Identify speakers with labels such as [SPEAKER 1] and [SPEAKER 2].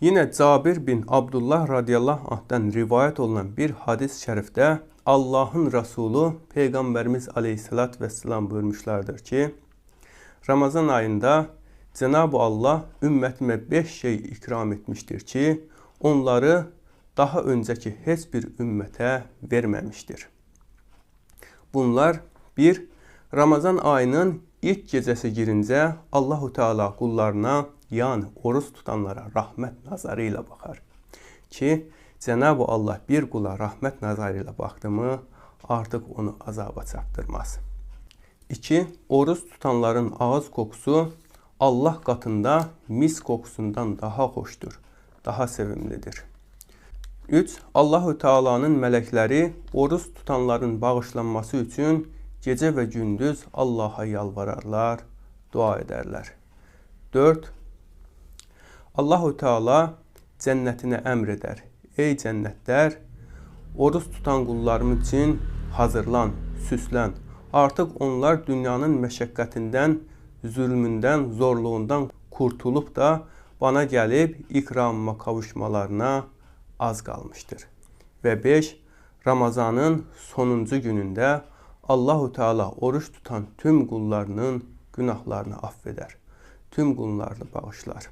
[SPEAKER 1] Yine Cabir bin Abdullah radıyallahu anh'ten rivayet olunan bir hadis-i şerifte Allah'ın Resulü Peygamberimiz aleyhissalat vesselam buyurmuşlardır ki Ramazan ayında Cenab-ı Allah ümmetime beş şey ikram etmiştir ki onları daha önceki heç bir ümmete vermemiştir. Bunlar bir Ramazan ayının ilk gecəsi girincə Allahu Teala qullarına, yəni oruç tutanlara rahmet nazarı ilə baxar. Ki Cenab-ı Allah bir qula rahmet nazarı ilə baxdı mı, artıq onu azaba çatdırmaz. 2. Oruç tutanların ağız kokusu Allah qatında mis kokusundan daha xoşdur, daha sevimlidir. 3. Allahu Teala'nın mələkləri oruç tutanların bağışlanması üçün gecə və gündüz Allah'a yalvararlar, dua edərlər. 4. Allahu Teala cənnətinə əmr edər. Ey cənnətlər, oruç tutan qullarım üçün hazırlan, süslən. Artıq onlar dünyanın məşəqqətindən, zülmündən, zorluğundan kurtulup da bana gəlib ikramıma kavuşmalarına az qalmışdır. Və 5. Ramazanın sonuncu günündə Allahu Teala oruç tutan tüm qullarının günahlarını affeder. Tüm qullarını bağışlar.